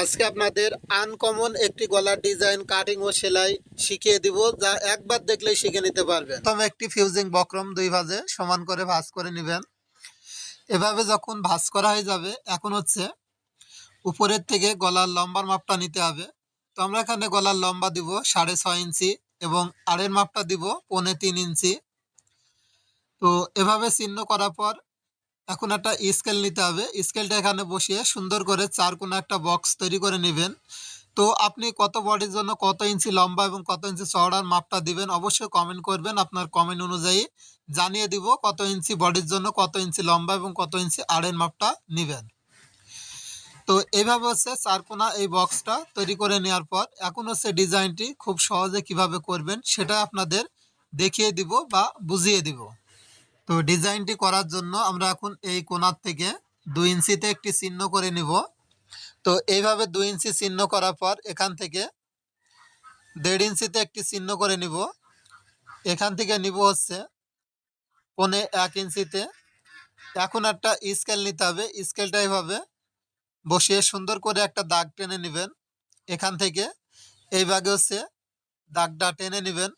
আজকে আপনাদের আনকমন একটি গলার ডিজাইন কাটিং ও সেলাই শিখিয়ে দিব, যা একবার দেখলেই শিখে নিতে পারবেন। প্রথমে একটি ফিউজিং বক্রম দুই ভাজে সমান করে ভাঁজ করে নেবেন। এভাবে যখন ভাঁজ করা হয়ে যাবে, এখন হচ্ছে উপরের থেকে গলার লম্বার মাপটা নিতে হবে। তো আমরা এখানে গলার লম্বা দিব সাড়ে ছয় ইঞ্চি এবং আড়ের মাপটা দিব পৌনে তিন ইঞ্চি। তো এভাবে চিহ্ন করার পর এখন একটা স্কেল নিতে হবে। স্কেলটা এখানে বসিয়ে সুন্দর করে চার কোনো একটা বক্স তৈরি করে নেবেন। তো আপনি কত বডির জন্য কত ইঞ্চি লম্বা এবং কত ইঞ্চি চওড়ার মাপটা দিবেন অবশ্যই কমেন্ট করবেন, আপনার কমেন্ট অনুযায়ী জানিয়ে দিব কত ইঞ্চি বডির জন্য কত ইঞ্চি লম্বা এবং কত ইঞ্চি আড়ের মাপটা নেবেন। তো এইভাবে হচ্ছে চারকোনা এই বক্সটা তৈরি করে নেওয়ার পর এখন হচ্ছে ডিজাইনটি খুব সহজে কীভাবে করবেন সেটা আপনাদের দেখিয়ে দিব বা বুঝিয়ে দিব। তো ডিজাইনটি করার জন্য আমরা এখন এই কোণার থেকে দুই ইঞ্চিতে একটি চিহ্ন করে নিব। তো এইভাবে দুই ইঞ্চি চিহ্ন করার পর এখান থেকে দেড় ইঞ্চিতে একটি চিহ্ন করে নিব। এখান থেকে নিব হচ্ছে পনে এক ইঞ্চিতে। এখন একটা স্কেল নিতে হবে। স্কেলটা এইভাবে বসিয়ে সুন্দর করে একটা দাগ টেনে নেবেন। এখান থেকে এই ভাগে হচ্ছে দাগটা টেনে নেবেন।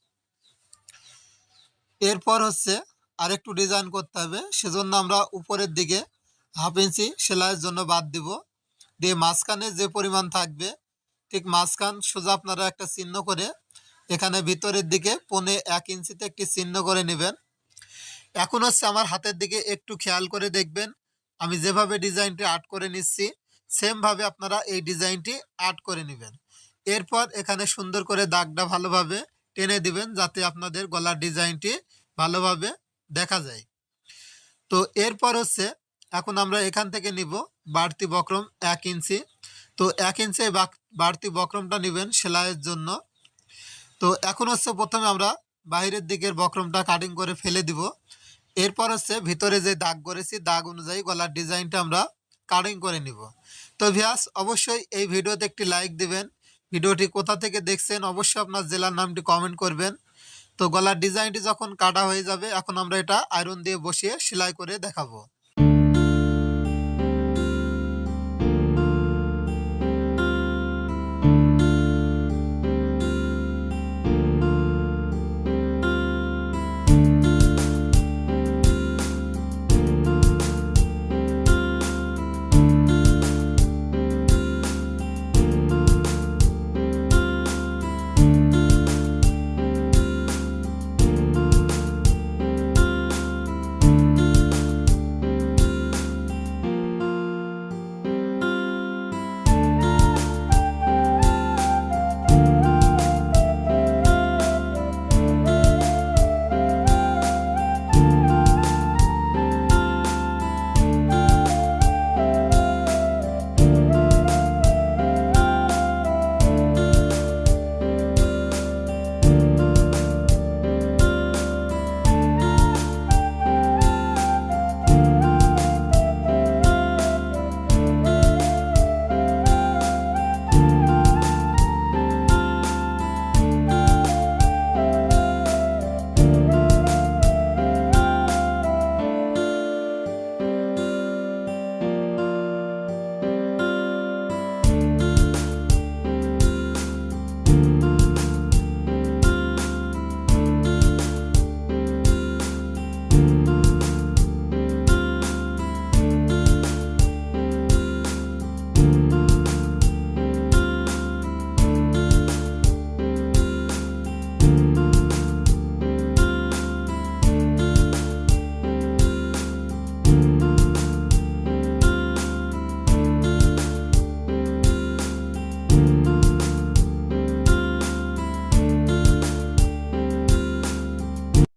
এরপর হচ্ছে আরেকটু ডিজাইন করতে হবে। সেজন্য আমরা উপরের দিকে হাফ ইঞ্চি সেলাইয়ের জন্য বাদ দিব। দিয়ে মাঝখানে যে পরিমাণ থাকবে, ঠিক মাঝখান সোজা আপনারা একটা চিহ্ন করে এখানে ভিতরের দিকে পনে এক ইঞ্চিতে একটি চিহ্ন করে নেবেন। এখন হচ্ছে আমার হাতের দিকে একটু খেয়াল করে দেখবেন, আমি যেভাবে ডিজাইনটি আর্ট করে নিচ্ছি সেমভাবে আপনারা এই ডিজাইনটি আর্ট করে নেবেন। এরপর এখানে সুন্দর করে দাগটা ভালোভাবে টেনে দিবেন, যাতে আপনাদের গলার ডিজাইনটি ভালোভাবে দেখা যায়। তো এরপর হচ্ছে, এখন আমরা এখান থেকে নিব বাড়তি বক্রম এক ইঞ্চি। তো এক ইঞ্চি বাড়তি বক্রমটা নেবেন সেলাইয়ের জন্য। তো এখন হচ্ছে প্রথমে আমরা বাইরের দিকের বক্রমটা কাটিং করে ফেলে দিব। এরপর হচ্ছে ভিতরে যে দাগ করেছি, দাগ অনুযায়ী গলার ডিজাইনটা আমরা কাটিং করে নিব। তো ভিয়াস অবশ্যই এই ভিডিওতে একটি লাইক দিবেন। ভিডিওটি কোথা থেকে দেখছেন, অবশ্যই আপনার জেলার নামটি কমেন্ট করবেন। তো গলার ডিজাইনটি যখন কাটা হয়ে যাবে, এখন আমরা এটা আয়রন দিয়ে বসিয়ে সেলাই করে দেখাবো।